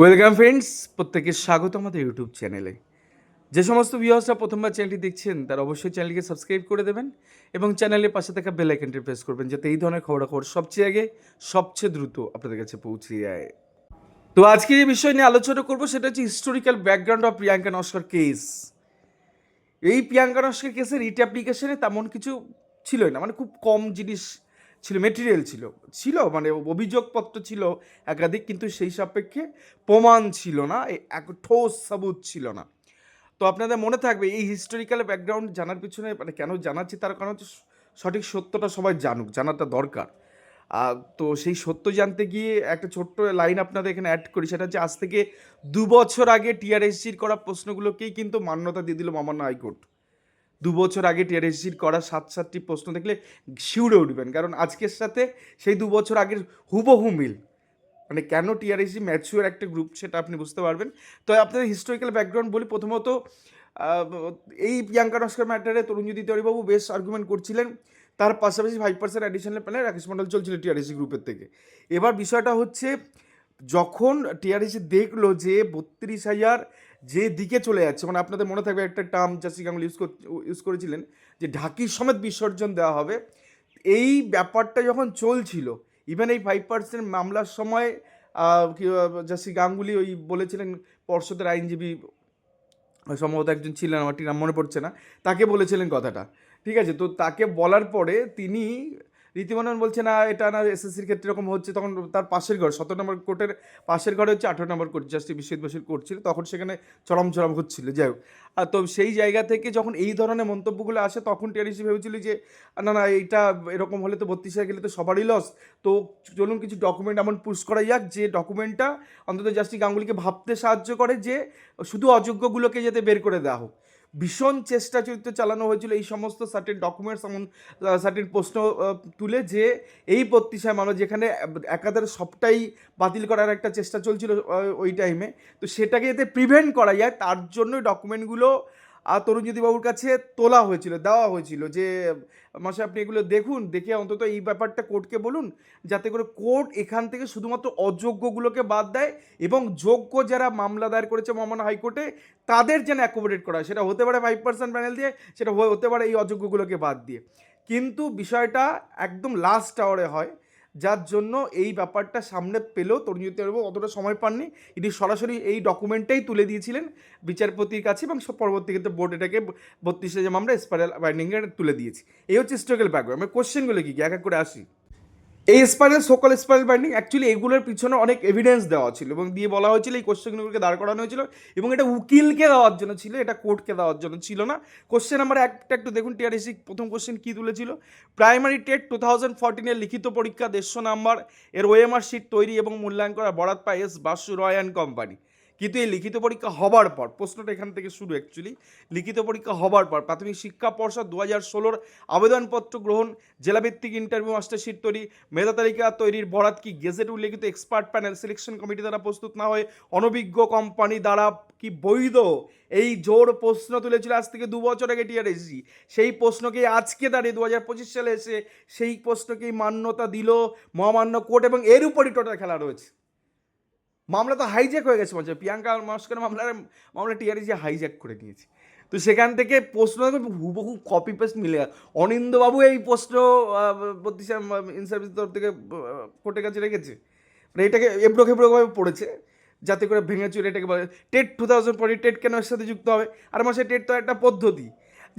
Welcome friends প্রত্যেকের স্বাগত আমাদের ইউটিউব চ্যানেলে যে সমস্ত ভিউয়ার্সরা প্রথমবার চ্যানেলটি দেখছেন, তারা অবশ্যই চ্যানেলকে সাবস্ক্রাইব করে দেবেন এবং চ্যানেলের পাশে থাকা বেল আইকনটি প্রেস করবেন, যাতে এই ধরনের খবরাখবর সবচেয়ে আগে, সবচেয়ে দ্রুত আপনাদের কাছে পৌঁছে যায়। তো আজকে যে বিষয় নিয়ে আলোচনা করব, সেটা হচ্ছে historical background of Priyanka Naskar case এই প্রিয়াঙ্কা নস্কর কেসের রিট অ্যাপ্লিকেশনে তেমন কিছু ছিলই না মানে খুব কম জিনিস ছিল মেটেরিয়াল ছিল ছিল মানে অভিযোগপত্র ছিল একাধিক, কিন্তু সেই সাপেক্ষে প্রমাণ ছিল না এক ঠোস সাবুত ছিল না। তো আপনাদের মনে থাকবে, এই হিস্টোরিক্যাল ব্যাকগ্রাউন্ড জানার পিছনে মানে কেন জানাচ্ছি, তার কারণ হচ্ছে সঠিক সত্যটা সবাই জানুক, জানাটা দরকার। তো সেই সত্য জানতে গিয়ে একটা ছোট্ট লাইন আপনাদের এখানে অ্যাড করি, সেটা হচ্ছে, আজ থেকে দু বছর আগে টিআরএসজির করা প্রশ্নগুলোকেই কিন্তু মান্যতা দিয়ে দিল মামান্য হাইকোর্ট। দু বছর আগে টিআরএসজির করা সাত সাতটি প্রশ্ন দেখলে শিউরে উঠবেন। কারণ আজকের সাথে সেই দু বছর আগের হুবহু মিল। মানে কেন টিআরএসজি ম্যাচুয়ার একটা গ্রুপ সেটা আপনি বুঝতে পারবেন। তো আপনাদের হিস্টোরিক্যাল ব্যাকগ্রাউন্ড বলি, প্রথমত এই প্রিয়াঙ্কা নস্কর ম্যাটারে তরুণজ্যোতি তিওয়ারিবাবু বেশ আর্গুমেন্ট করছিলেন। তার পাশাপাশি five percent additional panel Rakesh Mandal চলছিল টিআরএসি গ্রুপের থেকে। এবার বিষয়টা হচ্ছে যখন টিআরএসি দেখল যে বত্রিশ হাজার যে দিকে চলে যাচ্ছে মানে আপনাদের মনে থাকবে একটা টার্ম জাসি গাঙ্গুলি ইউজ ইউজ করেছিলেন, যে ঢাকির সমেত বিসর্জন দেওয়া হবে, এই ব্যাপারটা যখন চলছিল ইভেন এই ফাইভ পার্সেন্ট মামলার সময় জাসি গাঙ্গুলি ওই বলেছিলেন, পর্ষদের আইনজীবী, সম্ভবত একজন ছিলেন আমার ঠিক নাম মনে পড়ছে না, তাকে বলেছিলেন কথাটা, ঠিক আছে? তো তাকে বলার পরে তিনি রীতিমনন বলছে, না, এটা না এসএসসির ক্ষেত্রে এরকম হচ্ছে। তখন তার পাশের ঘর, সতেরো নম্বর কোর্টের পাশের ঘরে হচ্ছে আঠেরো নম্বর কোর্ট জাস্টিস বিশ্বজিৎ বসুর কোর্ট ছিল। তখন সেখানে চরম চরম হচ্ছিল, যাই হোক। আর তো সেই জায়গা থেকে যখন এই ধরনের মন্তব্যগুলো আসে, তখন টিআরসি ভেবেছিল যে, না না, এইটা এরকম হলে তো বত্রিশ হাজার গেলে তো সবারই লস তো চলুন কিছু ডকুমেন্ট এমন পুশ করা যাক, যে ডকুমেন্টটা অন্তত জাস্টিস গাঙ্গুলিকে ভাবতে সাহায্য করে যে, শুধু অযোগ্যগুলোকে যাতে বের করে দেওয়া হোক। ভীষণ চেষ্টা চরিত্র চালানো হয়েছিল এই সমস্ত সার্টেন ডকুমেন্টস এমন সার্টেন প্রশ্ন তুলে যে এই প্রত্যাশায় মানুষ যেখানে একাধারে সবটাই বাতিল করার একটা চেষ্টা চলছিল ওই টাইমে তো সেটাকে যাতে প্রিভেন্ট করা যায়, তার জন্য ডকুমেন্টগুলো আর তরুণজ্যোতিবাবুর কাছে তোলা হয়েছিল, দেওয়া হয়েছিল যে, মাসে আপনি এগুলো দেখুন, দেখে অন্তত এই ব্যাপারটা কোর্টকে বলুন, যাতে করে কোর্ট এখান থেকে শুধুমাত্র অযোগ্যগুলোকে বাদ দেয় এবং যোগ্য যারা মামলা দায়ের করেছে মহামান্য হাইকোর্টে, তাদের যেন অ্যাকোমোডেট করা হয়। সেটা হতে পারে ফাইভ পার্সেন্ট প্যানেল দিয়ে, সেটা হতে পারে এই অযোগ্যগুলোকে বাদ দিয়ে। কিন্তু বিষয়টা একদম লাস্ট আওয়ারে হয় যার জন্য এই ব্যাপারটা সামনে পেলেও তরুণজ্যোতি বাবু অতটা সময় পাননি। ইনি সরাসরি এই ডকুমেন্টটাই তুলে দিয়েছিলেন বিচারপতির কাছে এবং সব পরবর্তী ক্ষেত্রে বোর্ড এটাকে বত্রিশে যেমন আমরা স্পাইরাল বাইন্ডিংয়ে তুলে দিয়েছি। এই হচ্ছে স্ট্রাগল ব্যাকগ্রাউন্ড আমি কোশ্চেনগুলো কী কী? এক এক করে আসি। এই স্পাইরাল সকল স্পাইরাল বাইন্ডিং অ্যাকচুয়ালি এগুলোর পিছনে অনেক এভিডেন্স দেওয়া ছিল এবং দিয়ে বলা হয়েছিল এই কোশ্চেনগুলোকে দাঁড় করানো হয়েছিল এবং এটা উকিলকে দেওয়ার জন্য ছিল, এটা কোর্টকে দেওয়ার জন্য ছিল না। কোশ্চেন নাম্বার একটা একটু দেখুন টিআরএসি প্রথম কোশ্চেন কী তুলেছিল? প্রাইমারি টেট টু থাউজেন্ড ফোরটিনের লিখিত পরীক্ষা দেড়শো নাম্বার, এর ওএমআর শিট তৈরি এবং মূল্যায়ন করা বরাত পায় S Basu Roy and company. কিন্তু এই লিখিত পরীক্ষা হবার পর, প্রশ্নটা এখান থেকে শুরু অ্যাকচুয়ালি লিখিত পরীক্ষা হবার পর, প্রাথমিক শিক্ষা পর্ষদ দু হাজার ষোলোর আবেদনপত্র গ্রহণ, জেলাভিত্তিক ইন্টারভিউ মাস্টারশিট তৈরি, মেধা তালিকা তৈরির বরাত কি গেজেট উল্লেখিত এক্সপার্ট প্যানেল সিলেকশন কমিটি দ্বারা প্রস্তুত না হয়ে অনভিজ্ঞ কোম্পানি দ্বারা কি বৈধ? এই জোর প্রশ্ন তুলেছিল আজ থেকে দু বছর আগে টিআরএসি সেই প্রশ্নকে আজকে দাঁড়িয়ে দু হাজার পঁচিশ সালে এসে সেই প্রশ্নকেই মান্যতা দিল মহামান্য কোর্ট এবং এর উপরই টোটাল খেলা রয়েছে। মামলা তো হাইজ্যাক হয়ে গেছে বলছে প্রিয়াঙ্কা নস্কর মামলার মামলা টিআরএসি হাইজ্যাক করে নিয়েছে। তো সেখান থেকে প্রশ্ন হুবহু কপি পেস্ট মিলে অনিন্দবাবু এই প্রশ্ন বত্রিশে ইনসার্ভিস তরফ থেকে কোর্টের কাছে রেখেছে। মানে এটাকে এবড়ো খেবড়োভাবে পড়েছে, যাতে করে ভেঙে চুরে এটাকে বলে, টেট টু থাউজেন্ড পরে টেট কেন এর সাথে যুক্ত হবে? আর মাসে টেট তো একটা পদ্ধতি।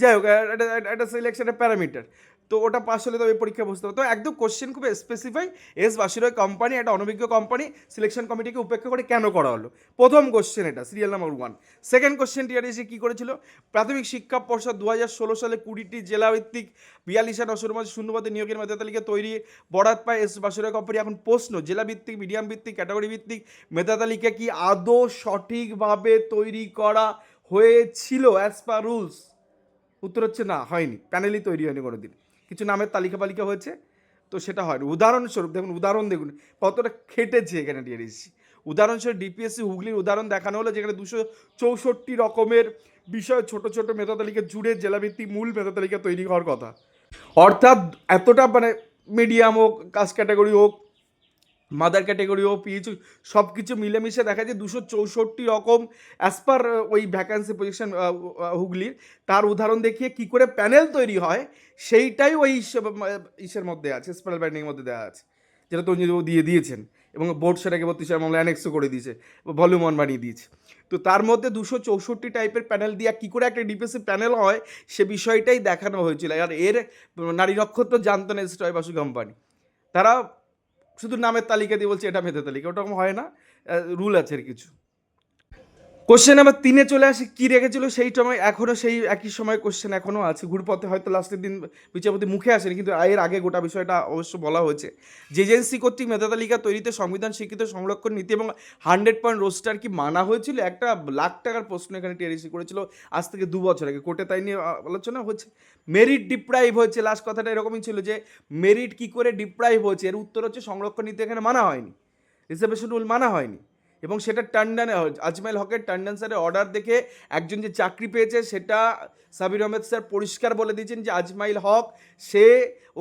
যাই হোক একটা একটা সিলেকশনের প্যারামিটার তো ওটা পাস হলে তবে পরীক্ষা বসতে হবে তো একদম কোশ্চেন খুব স্পেসিফাই এস বাসিরয় কোম্পানি একটা অনভিজ্ঞ কোম্পানি সিলেকশন কমিটিকে উপেক্ষা করে কেন করা হলো? প্রথম কোশ্চেন এটা serial number one second question TRAC কী করেছিল? প্রাথমিক শিক্ষা পর্ষদ দু হাজার ষোলো সালে কুড়িটি জেলাভিত্তিক বিয়াল্লিশ হাজার নশোর মাঝে শূন্যপদে নিয়োগের মেধা তালিকা তৈরি। বরাত পায় এস বাসুরা কোম্পানি এখন প্রশ্ন, জেলাভিত্তিক মিডিয়াম ভিত্তিক ক্যাটাগরি ভিত্তিক মেধা তালিকা কি আদৌ সঠিকভাবে তৈরি করা হয়েছিল অ্যাজ পার রুলস উত্তর হচ্ছে না, হয়নি। প্যানেলই তৈরি হয়নি কোনো দিন কিছু নামের তালিকা পালিকা হয়েছে, তো সেটা হয় উদাহরণস্বরূপ দেখুন, উদাহরণ দেখুন, কতটা খেটেছে এখানে ডিআরএসি উদাহরণস্বরূপ ডিপিএসসি হুগলির উদাহরণ দেখানো হলো, যেখানে দুশো চৌষট্টি রকমের বিষয়, ছোট ছোট মেধা তালিকা জুড়ে জেলাভিত্তিক মূল মেধা তালিকা তৈরি হওয়ার কথা। অর্থাৎ এতটা মানে মিডিয়াম হোক কাস্ট ক্যাটাগরি হোক মাদার ক্যাটেগরি ও পিএইচ সব কিছু মিলেমিশে দেখা যায় দুশো চৌষট্টি রকম অ্যাজ পার ওই ভ্যাকান্সি পজিশন হুগলির। তার উদাহরণ দেখিয়ে কি করে প্যানেল তৈরি হয়, সেইটাই ওই ইস- ইসের মধ্যে আছে স্পেল ব্যান্ডিংয়ের মধ্যে দেওয়া আছে, যেটা তঞ্জিতবাবু দিয়ে দিয়েছেন। এবং বোর্ড সেটাকে বত্রিশ মামলা অ্যানেক্সও করে দিয়েছে ভলিউম ওয়ান বানিয়ে দিয়েছে। তো তার মধ্যে দুশো চৌষট্টি টাইপের প্যানেল দিয়ে কী করে একটা ডিপিএসসি প্যানেল হয়, সে বিষয়টাই দেখানো হয়েছিল। আর এর, নারী নক্ষত্র জানতো না স্টয় বাসু কোম্পানি তারা শুধু নামের তালিকা দিয়ে বলছি, এটা মেধা তালিকা, ওরকম হয় না। রুল আছে আর কিছু। কোশ্চেন নাম্বার তিনে চলে আসি, কী রেখেছিল সেই সময়? এখনও সেই একই সময় কোশ্চেন এখনও আছে। ঘুরপথে হয়তো লাস্টের দিন বিচারপতি মুখে আসেনি, কিন্তু এর আগে গোটা বিষয়টা অবশ্য বলা হয়েছে। যে এজেন্সি কর্তৃক মেধা তালিকা তৈরিতে সংবিধান স্বীকৃত সংরক্ষণ নীতি এবং হান্ড্রেড পয়েন্ট রোস্টার কি মানা হয়েছিল? একটা লাখ টাকার প্রশ্ন এখানে টিআরসি করেছিল, আজ থেকে দু বছর আগে। কোর্টে তাই নিয়ে আলোচনা হচ্ছে মেরিট ডিপ্রাইভ হয়েছে। লাস্ট কথাটা এরকমই ছিল যে মেরিট কি করে ডিপ্রাইভ হয়েছে? এর উত্তর হচ্ছে সংরক্ষণ নীতি এখানে মানা হয়নি। রিজার্ভেশন রুল মানা হয়নি। এবং সেটা টান্ডানে আজমাইল হকের টান্ডান স্যারের অর্ডার দেখে একজন যে চাকরি পেয়েছে, সেটা সাবির আহমেদ স্যার পরিষ্কার বলে দিয়েছেন যে আজমাইল হক, সে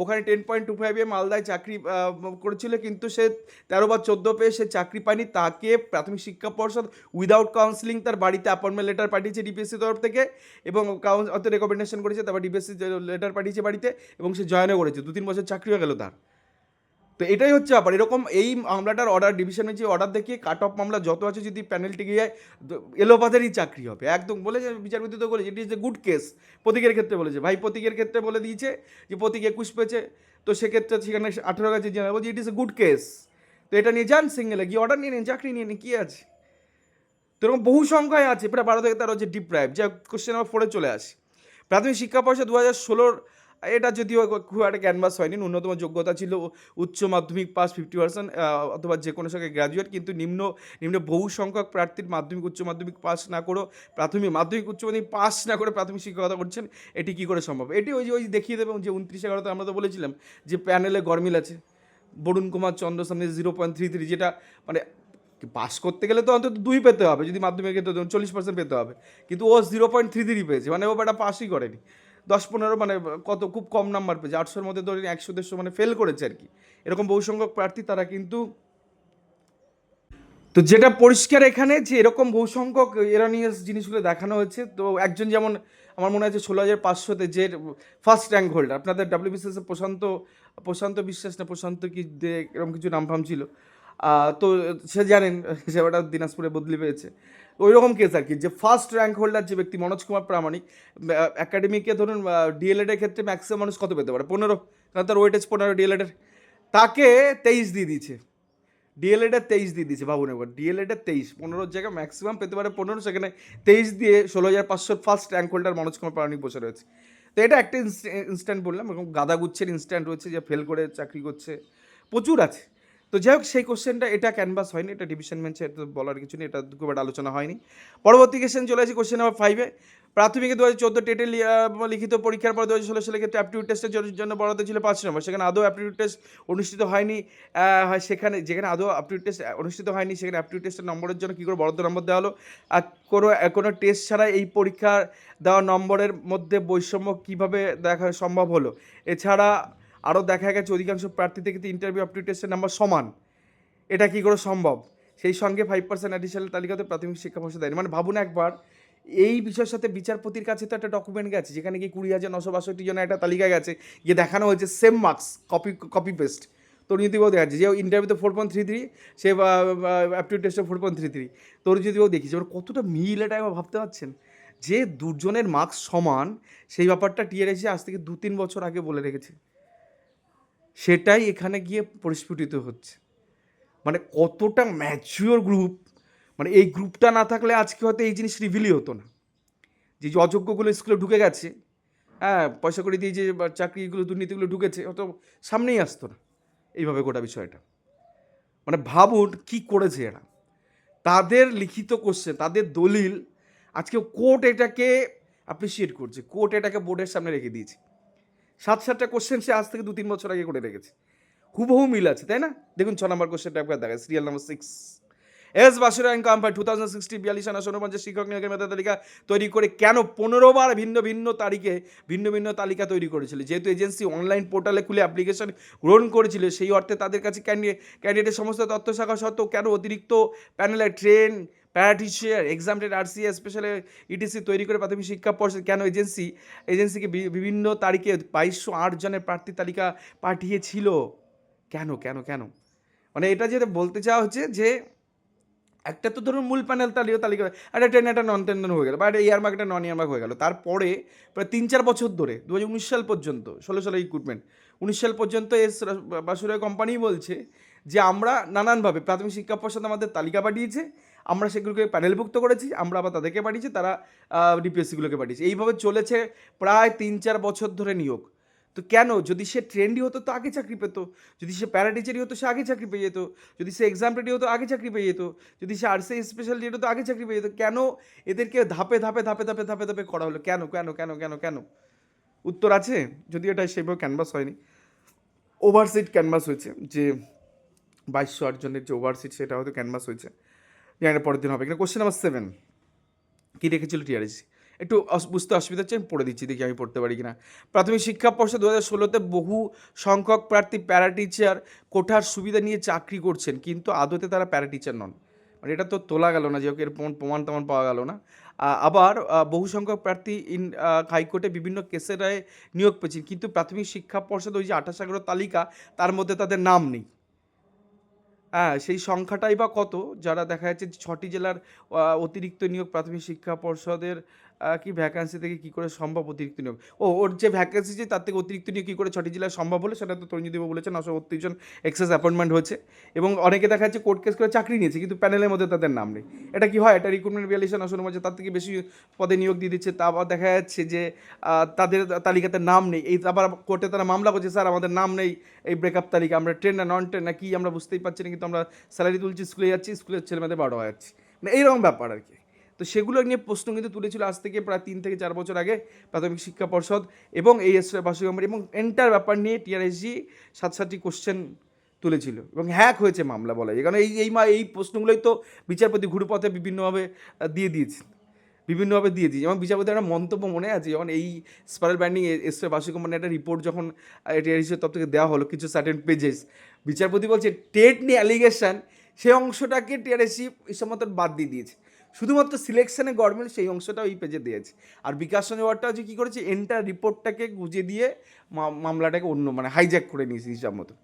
ওখানে টেন পয়েন্ট টু ফাইভে মালদায় চাকরি করেছিল, কিন্তু সে তেরো বা চোদ্দ পেয়ে সে চাকরি পায়নি। তাকে প্রাথমিক শিক্ষা পর্ষদ উইদাউট কাউন্সিলিং তার বাড়িতে অ্যাপয়েন্টমেন্ট লেটার পাঠিয়েছে ডিপিএসসি তরফ থেকে এবং কাউন্স অত রেকমেন্ডেশন করেছে, তারপর ডিপিএসসি লেটার পাঠিয়েছে বাড়িতে এবং সে জয়েনও করেছে। দু তিন বছর চাকরি হয়ে গেল তার। তো এটাই হচ্ছে ব্যাপার। এরকম এই মামলাটার অর্ডার ডিভিশন বেঞ্চে অর্ডার দেখিয়ে কাট অফ মামলা যত আছে যদি প্যানেল টিকে যায় এলোপাতারই চাকরি হবে। একদম বলেছে, বিচারপতি তো বলেছে it is a good case প্রতীকের ক্ষেত্রে বলেছে। ভাই, প্রতীকের ক্ষেত্রে বলে দিয়েছে যে প্রতীক একুশ পেয়েছে। তো সেক্ষেত্রে সেখানে আঠেরো কাছে জানা বলছে it is a good case তো এটা নিয়ে যান সিঙ্গেলে গিয়ে অর্ডার নিয়ে নিন, চাকরি নিয়ে নিন, কী আছে? তো এরকম বহু সংখ্যায় আছে। প্রায় বারো থেকে তেরো হচ্ছে ডিপ্রাইভ যা কোশ্চেন আমার ফোরে চলে আসে। প্রাথমিক শিক্ষা পয়সা দু হাজার ষোলোর এটা যদিও খুব একটা ক্যানভাস হয়নি, ন্যূনতম যোগ্যতা ছিল উচ্চ মাধ্যমিক পাস ফিফটি পার্সেন্ট অথবা যে কোনো সঙ্গে গ্র্যাজুয়েট কিন্তু নিম্ন নিম্ন বহু সংখ্যক প্রার্থীর মাধ্যমিক, উচ্চ মাধ্যমিক পাস না করে প্রাথমিক, মাধ্যমিক, উচ্চ মাধ্যমিক পাস না করে প্রাথমিক শিক্ষকতা করছেন, এটি কী করে সম্ভব? এটি ওই যে, ওই দেখিয়ে দেবে, যে উনত্রিশ এগারোতে আমরা তো বলেছিলাম যে প্যানেলে গরমিল আছে। বরুণ কুমার চন্দ্র সামনে জিরো পয়েন্ট থ্রি থ্রি যেটা মানে পাস করতে গেলে তো অন্তত দুই পেতে হবে, যদি মাধ্যমিক ক্ষেত্রে চল্লিশ পার্সেন্ট পেতে হবে। কিন্তু ও জিরো পয়েন্ট থ্রি থ্রি পেয়েছে মানে ও একটা পাসই করেনি। দশ পনেরো মানে কত খুব কম নাম্বার পেয়েছে। আটশোর মধ্যে ধরে একশো, দেড়শো মানে ফেল করেছে আর কি। এরকম বহু সংখ্যক প্রার্থী তারা কিন্তু তো যেটা পরিষ্কার এখানে যে এরকম বহু সংখ্যক এরানিয়াস জিনিসগুলো দেখানো হয়েছে, তো একজন যেমন আমার মনে আছে ষোলো হাজার পাঁচশোতে যে ফার্স্ট র্যাঙ্ক হোল্ডার আপনাদের ডাব্লিউবিসিএসে প্রশান্ত প্রশান্ত বিশ্বাস না প্রশান্ত কি এরকম কিছু নাম ফাম ছিল তো সে জানেন, সে দিনাজপুরে বদলি পেয়েছে। ওই রকম কেস আর কি, যে ফার্স্ট র্যাঙ্ক হোল্ডার যে ব্যক্তি মনোজ কুমার প্রামাণিক একাডেমিকে ধরুন ডিএলএডের ক্ষেত্রে ম্যাক্সিমাম মানুষ কত পেতে পারে? পনেরো, কারণ তার ওয়েটেজ পনেরো ডিএলএডের তাকে তেইশ দিয়ে দিয়েছে। ডিএলএডের তেইশ দিয়ে দিয়েছে, ভাবুন একবার। ডিএলএডের তেইশ, পনেরোর জায়গায় ম্যাক্সিমাম পেতে পারে পনেরো, সেখানে তেইশ দিয়ে ষোলো হাজার পাঁচশোর first rank holder Manoj Kumar Pramanik বসে রয়েছে। তো এটা একটা ইনস্ট্যান্ট বললাম এরকম গাদা গুচ্ছের ইনস্ট্যান্ট রয়েছে, যে ফেল করে চাকরি করছে। প্রচুর আছে। তো যাই হোক, সেই কোশ্চেনটা এটা ক্যানভাস হয়নি, এটা ডিভিশন বেঞ্চে এটা বলার কিছু নেই, এটা খুব একটা আলোচনা হয়নি। পরবর্তী কোশ্চেন চলে আসি কোশ্চেন নাম্বার ফাইভে প্রাথমিকে দু হাজার চোদ্দ টেটে লিখিত পরীক্ষার পর দু হাজার ষোলো সালের ক্ষেত্রে অ্যাপটিউড টেস্টের জন্য বরাদ্দ ছিল পাঁচ নম্বর। সেখানে আদৌ অ্যাপটিউড টেস্ট অনুষ্ঠিত হয়নি হয় সেখানে, যেখানে আদৌ অ্যাপটিউড টেস্ট অনুষ্ঠিত হয়নি, সেখানে অ্যাপটিউড টেস্টের নম্বরের জন্য কী করে বরাদ্দ নম্বর দেওয়া হলো? আর কোনো কোনো টেস্ট ছাড়া এই পরীক্ষার দেওয়া নম্বরের মধ্যে বৈষম্য কীভাবে দেখা সম্ভব হলো? এছাড়া আরও দেখা গেছে, অধিকাংশ প্রার্থী থেকে ইন্টারভিউ অ্যাপটিউড টেস্টের নাম্বার সমান। এটা কী করে সম্ভব? সেই সঙ্গে ফাইভ পার্সেন্ট অ্যাডিশনাল তালিকাতে প্রাথমিক শিক্ষা পয়সা দেয়নি। মানে ভাবুন একবার, এই বিষয়ের সাথে বিচারপতির কাছে তো একটা ডকুমেন্ট গেছে, যেখানে কি কুড়ি হাজার নশো বাষট্টি জনের একটা তালিকা গেছে, গিয়ে দেখানো হয়েছে same marks copy copy paste তরুণীতিও দেখা যাচ্ছে যে ইন্টারভিউতে ফোর পয়েন্ট থ্রি থ্রি সে অ্যাপটিউড টেস্টে ফোর পয়েন্ট থ্রি থ্রি তরুণীতিও দেখিয়েছে, এবার কতটা মিল এটা একবার ভাবতে পারছেন? যে দুজনের মার্কস সমান, সেই ব্যাপারটা টিআরএসি আজ থেকে দু তিন বছর আগে বলে রেখেছে। সেটাই এখানে গিয়ে পরিস্ফুটিত হচ্ছে। মানে কতটা ম্যাচিওর গ্রুপ মানে এই গ্রুপটা না থাকলে আজকে হয়তো এই জিনিস রিভিলই হতো না। যে অযোগ্যগুলো স্কুলে ঢুকে গেছে হ্যাঁ পয়সা করে দিয়ে যে চাকরিগুলো, দুর্নীতিগুলো ঢুকেছে হয়তো সামনেই আসতো না এইভাবে গোটা বিষয়টা। মানে ভাবুন কি করেছে এরা। তাদের লিখিত কোশ্চেন তাদের দলিল আজকে কোর্ট এটাকে অ্যাপ্রিসিয়েট করছে। কোর্ট এটাকে বোর্ডের সামনে রেখে দিয়েছে। সাত, সাতটা কোশ্চেন সে আজ থেকে দু তিন বছর আগে করে রেখেছে হুবহু মিল আছে, তাই না? দেখুন, ছ নম্বর কোশ্চেনটা একবার দেখায় সিরিয়াল নাম্বার সিক্স এস বাসুর and company two thousand sixty বিয়াল্লিশ আনা ঊনপঞ্চাশ শিক্ষক নিয়োগের মেধা তালিকা তৈরি করে কেন পনেরো বার ভিন্ন ভিন্ন তারিখে ভিন্ন ভিন্ন তালিকা তৈরি করেছিল? যেহেতু এজেন্সি অনলাইন পোর্টালে খুলে অ্যাপ্লিকেশন গ্রহণ করেছিল, সেই অর্থে তাদের কাছে ক্যান্ডিডেটের সমস্ত তথ্য শাখা সত্ত্বেও কেন অতিরিক্ত প্যানেলে ট্রেন প্যারাটিশিয়ার এক্সামটেড আরসিএস স্পেশাল ইটিসি তৈরি করে প্রাথমিক শিক্ষা পর্ষদ, কেন এজেন্সি এজেন্সিকে বিভিন্ন তারিখে বাইশশো আট জনের প্রার্থী তালিকা পাঠিয়েছিল? কেন কেন কেন? মানে এটা যেটা বলতে চাওয়া হচ্ছে যে, একটা তো ধরুন মূল প্যানেল তালিকা তালিকা, একটা টেন একটা নন টেন হয়ে গেল, বা একটা ইয়ার মার্ক একটা নন ইয়ার মার্ক হয়ে গেল। তারপরে প্রায় তিন, চার বছর ধরে দু হাজার উনিশ সাল পর্যন্ত, ষোলো সালের রিক্রুটমেন্ট উনিশ সাল পর্যন্ত এস বাসুরিয়া কোম্পানি বলছে যে, আমরা নানানভাবে প্রাথমিক শিক্ষা পর্ষদ আমাদের তালিকা পাঠিয়েছে আমরা সেগুলোকে প্যানেলভুক্ত করেছি, আমরা আবার তাদেরকে পাঠিয়েছি, তারা ডিপিএসসিগুলোকে পাঠিয়েছে। এইভাবে চলেছে প্রায় তিন চার বছর ধরে নিয়োগ। তো কেন? যদি সে ট্রেন্ডি হতো, তো আগে চাকরি পেতো। যদি সে প্যারাটিচারি হতো, সে আগে চাকরি পেয়ে যেত। যদি সে এক্সাম রেডি হতো, আগে চাকরি পেয়ে যেত। যদি সে আর্টসে স্পেশাল রেডি হতো, আগে চাকরি পেয়ে যেত। কেন এদেরকে ধাপে ধাপে ধাপে ধাপে ধাপে ধাপে করা হলো? কেন কেন কেন কেন কেন? উত্তর আছে? যদি এটা সেভাবে ক্যানভাস হয়নি। ওভারসিট ক্যানভাস হয়েছে। যে বাইশশো আটজনের যে ওভারসিট সেটা হয়তো ক্যানভাস হয়েছে। জানি পরের দিন হবে। এখানে কোশ্চেন নাম্বার সেভেন কী রেখেছিল টিআরএসি একটু বুঝতে অসুবিধা হচ্ছে, আমি পড়ে দিচ্ছি, দেখি আমি পড়তে পারি কিনা। প্রাথমিক শিক্ষা পর্ষদ দু হাজার ষোলোতে বহু সংখ্যক প্রার্থী প্যারা টিচার কোঠার সুবিধা নিয়ে চাকরি করছেন, কিন্তু আদতে তারা প্যারা টিচার নন। মানে এটা তো তোলা গেল না, যে এর প্রমাণ তেমন পাওয়া গেল না। আবার বহু সংখ্যক প্রার্থী ইন হাইকোর্টে বিভিন্ন কেসের রায়ে নিয়োগ পেয়েছেন, কিন্তু প্রাথমিক শিক্ষা পর্ষদ ওই যে আঠাশ এগারো তালিকা, তার মধ্যে তাদের নাম নেই। হ্যাঁ সেই সংখ্যাটাই বা কত? যারা দেখা যাচ্ছে ছটি জেলার অতিরিক্ত নিয়োগ প্রাথমিক শিক্ষা পর্ষদের কি ভ্যাকান্সি থেকে কী করে সম্ভব অতিরিক্ত নিয়োগ? ও, ওর যে ভ্যাকান্সি যে তার থেকে অতিরিক্ত নিয়োগ কী করে ছটি জেলায় সম্ভব হলো সেটা তো তরুণীদেব বলেছেন নশো বত্রিশ জন এক্সেস অ্যাপয়েন্টমেন্ট হয়েছে। এবং অনেকে দেখা যাচ্ছে কোর্ট কেস করে চাকরি নিয়েছে, কিন্তু প্যানেলের মধ্যে তাদের নাম নেই। এটা কি হয়? এটা রিক্রুটমেন্ট বিয়াল্লিশ নশো মধ্যে তার থেকে বেশি পদে নিয়োগ দিয়ে দিচ্ছে, তা আবার দেখা যাচ্ছে যে তাদের তালিকাতে নাম নেই। এই আবার কোর্টে তারা মামলা করছে, স্যার আমাদের নাম নেই এই ব্রেকআপ তালিকা, আমরা ট্রেন না নন ট্রেন না, কি আমরা বুঝতেই পারছি না, কিন্তু আমরা স্যালারি তুলছি, স্কুলে যাচ্ছি, স্কুলের ছেলেমেয়েদের বারো যাচ্ছি মানে এইরকম ব্যাপার আর কি। তো সেগুলো নিয়ে প্রশ্ন কিন্তু তুলেছিল আজ থেকে প্রায় তিন থেকে চার বছর আগে প্রাথমিক শিক্ষা পর্ষদ এবং এই বাসী কোম্পানি এবং এন্টার ব্যাপার নিয়ে টিআরএসজি সাত সাতটি কোশ্চেন তুলেছিল এবং হ্যাক হয়েছে মামলা বলা যায়। কারণ এই এই মা, এই প্রশ্নগুলোই তো বিচারপতি ঘুরপথে বিভিন্নভাবে দিয়ে দিয়েছে। বিভিন্নভাবে দিয়ে দিয়েছে। যেমন বিচারপতি একটা মন্তব্য মনে আছে, যখন এই স্পাইরাল ব্যান্ডিং এস বাসী একটা রিপোর্ট যখন টিআরএসির তরফ থেকে দেওয়া হলো কিছু সার্টেন পেজেস বিচারপতি বলছে টেট নিয়ে অ্যালিগেশন সেই অংশটাকে টিআরএসি ইসমত বাদ দিয়ে দিয়েছে। শুধুমাত্র সিলেকশনে গভর্নমেন্ট সেই অংশটা ওই পেজে দিয়েছে। আর বিকাশ চন্দ্রবারটা হচ্ছে কী করেছে? এন্টার রিপোর্টটাকে গুজে দিয়ে মামলাটাকে অন্য মানে হাইজ্যাক করে নিয়েছে হিসাব মতো।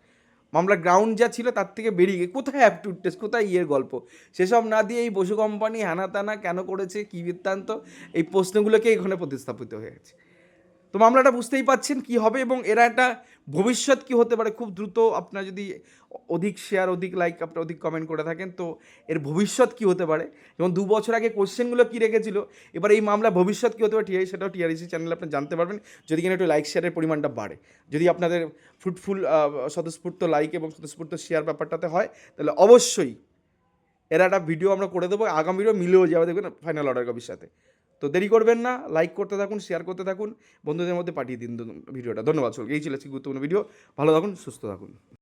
মামলা গ্রাউন্ড যা ছিল তার থেকে বেরিয়ে গিয়ে কোথায় অ্যাপটুড টেস্ট কোথায় ইয়ের গল্প? সেসব না দিয়ে এই বসু কোম্পানি হানা তানা কেন করেছে, কী বৃত্তান্ত, এই প্রশ্নগুলোকে এখানে প্রতিস্থাপিত হয়ে গেছে। তো মামলাটা বুঝতেই পাচ্ছেন কি হবে এবং এরা একটা ভবিষ্যৎ কি হতে পারে? খুব দ্রুত আপনার যদি অধিক শেয়ার অধিক লাইক আপনার অধিক কমেন্ট করে থাকেন, তো এর ভবিষ্যৎ কি হতে পারে? যেমন দু বছর আগে কোশ্চেনগুলো কী রেখেছিল? এবার এই মামলা ভবিষ্যৎ কী হতে পারে? টিআই সেটাও টিআরইসি চ্যানেলে আপনি জানতে পারবেন। যদি কিনা একটু লাইক শেয়ারের পরিমাণটা বাড়ে। যদি আপনাদের ফ্রুটফুল স্বতঃস্ফূর্ত লাইক এবং স্বতঃস্ফূর্ত শেয়ার ব্যাপারটাতে হয়, তাহলে অবশ্যই এরা একটা ভিডিও আমরা করে দেবো। আগামী মিলেও যাবে দেখবেন ফাইনাল অর্ডার কপির সাথে। তো দেরি করবেন না লাইক করতে থাকুন শেয়ার করতে থাকুন, বন্ধুদের মধ্যে পাঠিয়ে দিন ভিডিওটা। ধন্যবাদ সকলকে, এই ছিল আজকে গুরুত্বপূর্ণ ভিডিও ভালো থাকুন, সুস্থ থাকুন।